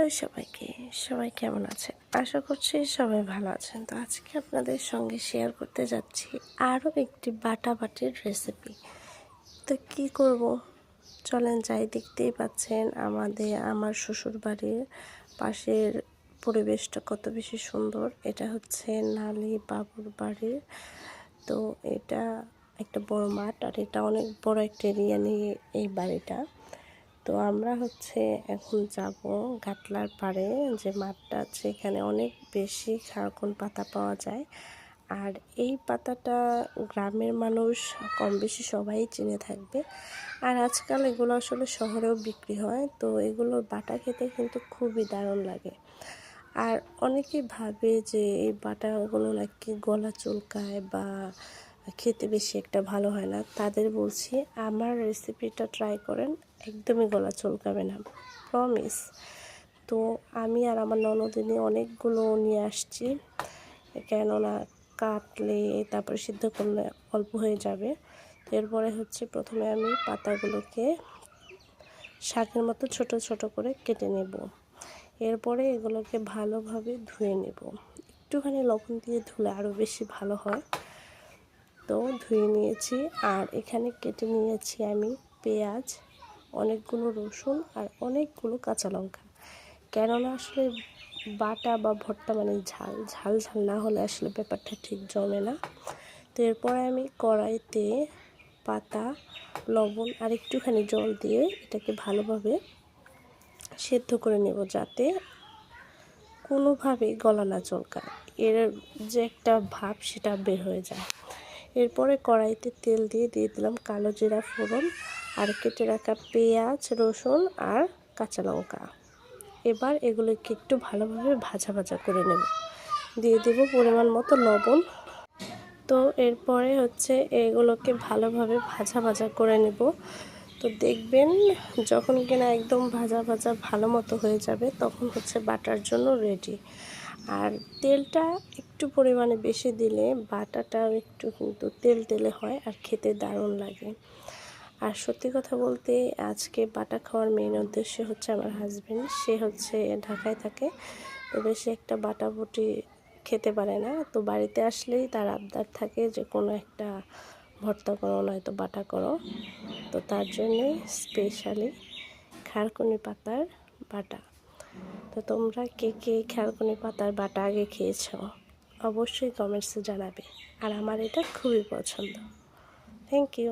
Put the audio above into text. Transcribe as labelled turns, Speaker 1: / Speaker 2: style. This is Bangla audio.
Speaker 1: হ্যালো সবাইকে, সবাই কেমন আছেন? আশা করছি সবাই ভালো আছেন। তো আজকে আপনাদের সঙ্গে শেয়ার করতে যাচ্ছি আরও একটি বাটা বাটির রেসিপি তো কি করব? চলেন যাই, দেখতেই পাচ্ছেন আমাদের, আমার শ্বশুর বাড়ির পাশের পরিবেশটা কত বেশি সুন্দর। এটা হচ্ছে নালি বাবুর বাড়ির তো এটা একটা বড় মাঠ আর এটা অনেক বড় একটা এরিয়া নিয়ে এই বাড়িটা। তো আমরা হচ্ছে এখন যাব গাটলার পাড়ে, যে মাঠটা আছে এখানে অনেক বেশি খারকন পাতা পাওয়া যায়। আর এই পাতাটা গ্রামের মানুষ কম বেশি সবাই চিনে থাকবে। আর আজকাল এগুলো আসলে শহরেও বিক্রি হয়, তো এগুলো বাটা খেতে কিন্তু খুবই দারুণ লাগে। আর অনেকেই ভাবে যে এই বাটাগুলো নাকি গলা চুলকায় বা খেতে বেশি একটা ভালো হয় না। তাদের বলছি, আমার রেসিপিটা ট্রাই করেন, একদমই গলা চলকাবে না প্রমিস তো আমি আর আমার ননদিনী অনেকগুলো নিয়ে আসছি, কেননা কাটলে তারপরে সিদ্ধ করলে অল্প হয়ে যাবে। এরপরে হচ্ছে প্রথমে আমি পাতাগুলোকে শাকের মতো ছোট ছোট করে কেটে নেব। এরপরে এগুলোকে ভালোভাবে ধুয়ে নেব। একটুখানি লবণ দিয়ে ধুলে আরও বেশি ভালো হয়। তো ধুয়ে নিয়েছি আর এখানে কেটে নিয়েছি আমি পেঁয়াজ, অনেকগুলো রসুন আর অনেকগুলো কাঁচা লঙ্কা। কেননা আসলে বাটা বা ভর্তা মানে ঝাল ঝাল ঝাল না হলে আসলে ব্যাপারটা ঠিক জমে না। তো এরপরে আমি কড়াইতে পাতা, লবণ আর একটুখানি জল দিয়ে এটাকে ভালোভাবে সেদ্ধ করে নেব যাতে কোনোভাবেই গলা না চলকায় এর যে একটা ভাব সেটা বের হয়ে যায়। এরপরে কড়াইতে তেল দিয়ে দিয়ে দিলাম কালো জিরা ফোড়ন আর কেটে রাখা পেঁয়াজ, রসুন আর কাঁচা লঙ্কা। এবার এগুলোকে একটু ভালোভাবে ভাজা ভাজা করে নেব। দিয়ে দেব পরিমাণ মতো লবণ। তো এরপরে হচ্ছে এগুলোকে ভালোভাবে ভাজা ভাজা করে নেব। তো দেখবেন যখন কিনা একদম ভাজা ভাজা ভালো মতো হয়ে যাবে, তখন হচ্ছে বাটার জন্য রেডি আর তেলটা একটু পরিমাণে বেশি দিলে বাটাটাও একটু কিন্তু তেল তেলে হয় আর খেতে দারুণ লাগে। আর সত্যি কথা বলতে আজকে বাটা খাওয়ার মেন উদ্দেশ্য হচ্ছে আমার হাজব্যান্ড সে হচ্ছে ঢাকায় থাকে তো বেশি একটা বাটা বুটি খেতে পারে না। তো বাড়িতে আসলেই তার আবদার থাকে যে, কোনো একটা ভর্তা করো, নয়তো বাটা করো। তো তার জন্যে স্পেশালি খারকুনি পাতার বাটা। তো তোমরা কে কে খেয়ালকুনি পাতার বাটা আগে খেয়েছ, অবশ্যই কমেন্টসে জানাবে। আর আমার এটা খুবই পছন্দ। Thank you